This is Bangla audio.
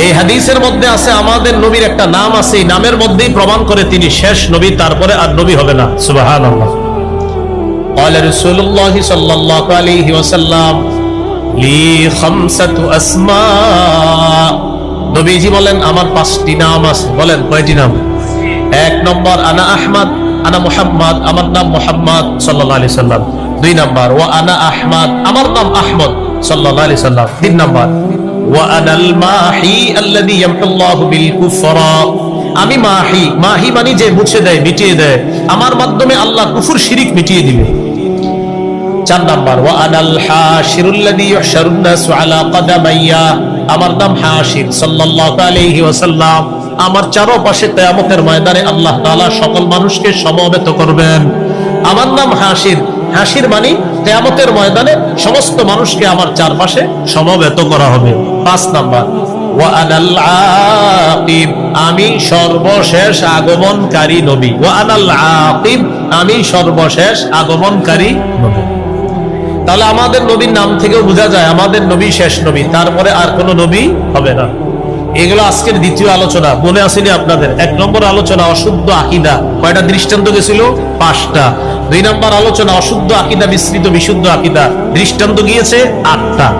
এই হাদিসের মধ্যে আছে আমাদের নবীর একটা নাম আছে এই নামের মধ্যেই প্রমাণ করে তিনি শেষ নবী তারপরে আর নবী হবে না সুবাহান قال رسول الله صلى الله عليه وسلم لي خمسة أسماء নবীজি বলেন আমার পাঁচটি নাম আছে বলেন কয়টি নাম এক নম্বর আনা আহমদ আনা মুহাম্মদ আমার নাম মুহাম্মদ সাল্লাল্লাহু আলাইহি সাল্লাম দুই নম্বর ওয়া আনা আহমদ আমার নাম আহমদ সাল্লাল্লাহু আলাইহি সাল্লাম তিন নম্বর আমি মাহি মাহি যে মুছে দেয়, মিটিয়ে দেয়। আমার মাধ্যমে আল্লাহ কুফর শিরিক মিটিয়ে দিবে। আমার নাম সাল্লাল্লাহু আলাইহি আমার চারপাশে ময়দানে আল্লাহ তাআলা সকল মানুষকে সমবেত করবেন। আমার নাম হাসির হাসির মানে কিয়ামতের ময়দানে সমস্ত মানুষকে আমার চারপাশে সমবেত করা হবে। পাঁচ নাম্বার আমি সর্বশেষ আগমনকারী নবী। ওয়া আনাল আকিব আমি সর্বশেষ আগমনকারী নবী। তাহলে আমাদের নবীর নাম থেকেও বোঝা যায়, আমাদের নবী শেষ নবী, তারপরে আর কোনো নবী হবে না। এগুলো আজকের দ্বিতীয় আলোচনা। মনে আসেনি আপনাদের? এক নম্বর আলোচনা, অশুদ্ধ আকিদা। কয়টা দৃষ্টান্ত গেছিল? পাঁচটা। দুই নম্বর আলোচনা, অশুদ্ধ আকিদা, বিস্তৃত, বিশুদ্ধ আকিদা। দৃষ্টান্ত গিয়েছে আটটা।